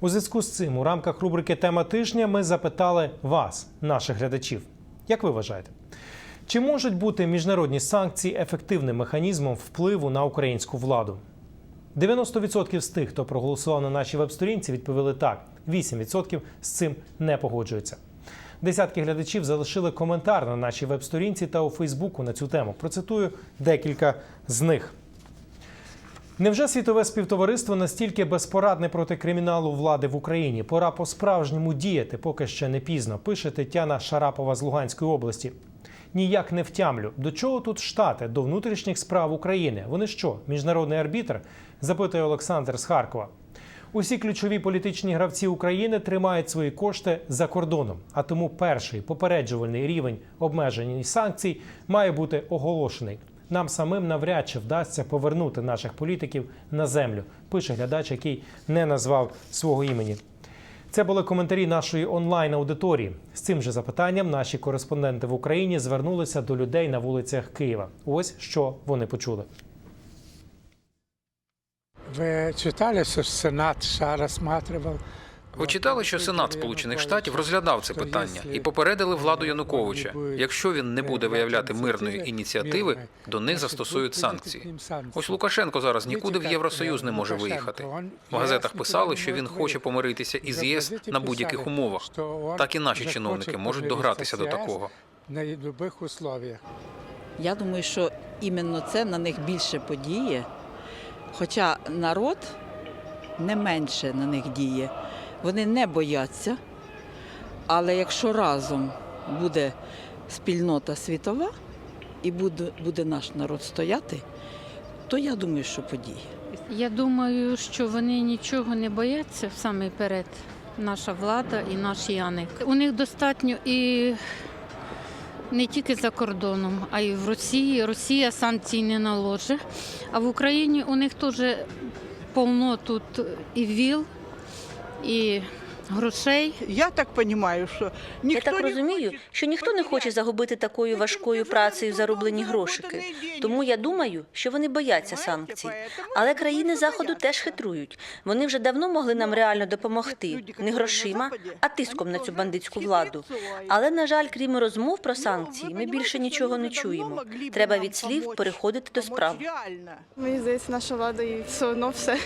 У зв'язку з цим у рамках рубрики Тема тижня ми запитали вас, наших глядачів. Як ви вважаєте? Чи можуть бути міжнародні санкції ефективним механізмом впливу на українську владу? 90% з тих, хто проголосував на нашій веб-сторінці, відповіли так. 8% з цим не погоджуються. Десятки глядачів залишили коментар на нашій веб-сторінці та у Фейсбуку на цю тему. Процитую декілька з них. Невже світове співтовариство настільки безпорадне проти криміналу влади в Україні? Пора по-справжньому діяти, поки ще не пізно. Пише Тетяна Шарапова з Луганської області. Ніяк не втямлю. До чого тут штати? До внутрішніх справ України. Вони що, міжнародний арбітр? запитує Олександр з Харкова. Усі ключові політичні гравці України тримають свої кошти за кордоном. А тому перший попереджувальний рівень обмежень і санкцій має бути оголошений. Нам самим навряд чи вдасться повернути наших політиків на землю. Пише глядач, який не назвав свого імені. Це були коментарі нашої онлайн аудиторії. З цим же запитанням наші кореспонденти в Україні звернулися до людей на вулицях Києва. Ось що вони почули. Ви читали, що Сенат ще розсматривав? Ви читали, що Сенат Сполучених Штатів розглядав це питання і попередили владу Януковича. Якщо він не буде виявляти мирної ініціативи, до них застосують санкції. Ось Лукашенко зараз нікуди в Євросоюз не може виїхати. В газетах писали, що він хоче помиритися із ЄС на будь-яких умовах. Так і наші чиновники можуть догратися до такого. На будь-яких условиях. Я думаю, що іменно це на них більше подіє. Хоча народ не менше на них діє. Вони не бояться. Але якщо разом буде спільнота світова і буде, буде наш народ стояти, то я думаю, що подіє. Я думаю, що вони нічого не бояться саме перед наша влада і наш Яник. У них достатньо і не тільки за кордоном, а й в Росії. Росія санкцій не наложить. А в Україні у них теж повно тут і віл, і грошей. Я так розумію, що Я так розумію, хоче що ніхто не хоче загубити такою важкою працею зароблені грошики. Тому я думаю, що вони бояться санкцій. Але країни заходу теж хитрують. Вони вже давно могли нам реально допомогти не грошима, а тиском на цю бандитську владу. Але на жаль, крім розмов про санкції, ми більше нічого не чуємо. Треба від слів переходити до справ. Мені здається, наша влада і все одно все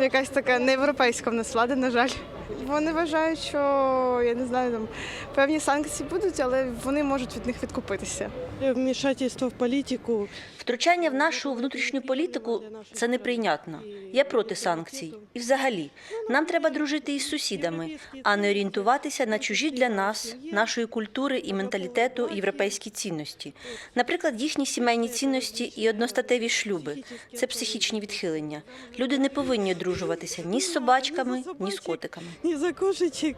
якась така неєвропейська в нас влада, на жаль. Вони вважають, що я не знаю, там певні санкції будуть, але вони можуть від них відкупитися. Вмішательство в політику. Втручання в нашу внутрішню політику це неприйнятно. Я проти санкцій. І взагалі, нам треба дружити із сусідами, а не орієнтуватися на чужі для нас, нашої культури і менталітету європейські цінності. Наприклад, їхні сімейні цінності і одностатеві шлюби це психічні відхилення. Люди не повинні одружуватися ні з собачками, ні з котиками. Ні за кошечек.